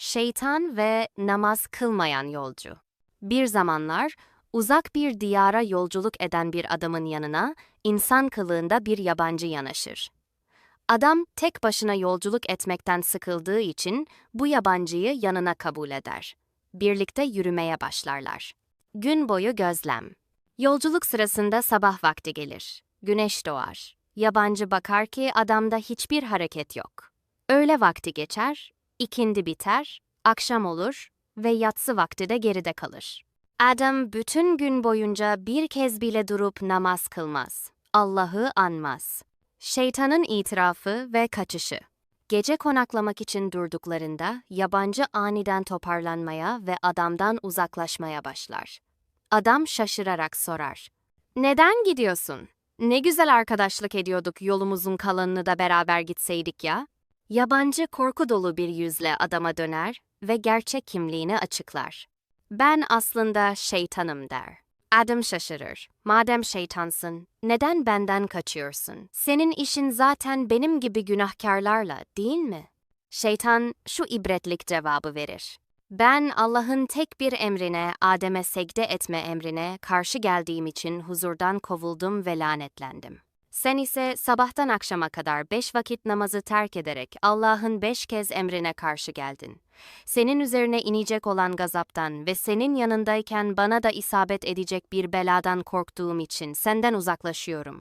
Şeytan ve namaz kılmayan yolcu. Bir zamanlar uzak bir diyara yolculuk eden bir adamın yanına insan kılığında bir yabancı yanaşır. Adam tek başına yolculuk etmekten sıkıldığı için bu yabancıyı yanına kabul eder. Birlikte yürümeye başlarlar. Gün boyu gözlem. Yolculuk sırasında sabah vakti gelir. Güneş doğar. Yabancı bakar ki adamda hiçbir hareket yok. Öğle vakti geçer, ikindi biter, akşam olur ve yatsı vakti de geride kalır. Adam bütün gün boyunca bir kez bile durup namaz kılmaz. Allah'ı anmaz. Şeytanın itirafı ve kaçışı. Gece konaklamak için durduklarında yabancı aniden toparlanmaya ve adamdan uzaklaşmaya başlar. Adam şaşırarak sorar. Neden gidiyorsun? Ne güzel arkadaşlık ediyorduk yolumuzun kalanını da beraber gitseydik ya. Yabancı korku dolu bir yüzle adama döner ve gerçek kimliğini açıklar. Ben aslında şeytanım der. Adam şaşırır. Madem şeytansın, neden benden kaçıyorsun? Senin işin zaten benim gibi günahkarlarla, değil mi? Şeytan şu ibretlik cevabı verir. Ben Allah'ın tek bir emrine, Adem'e secde etme emrine karşı geldiğim için huzurdan kovuldum ve lanetlendim. Sen ise sabahtan akşama kadar beş vakit namazı terk ederek Allah'ın beş kez emrine karşı geldin. Senin üzerine inecek olan gazaptan ve senin yanındayken bana da isabet edecek bir beladan korktuğum için senden uzaklaşıyorum.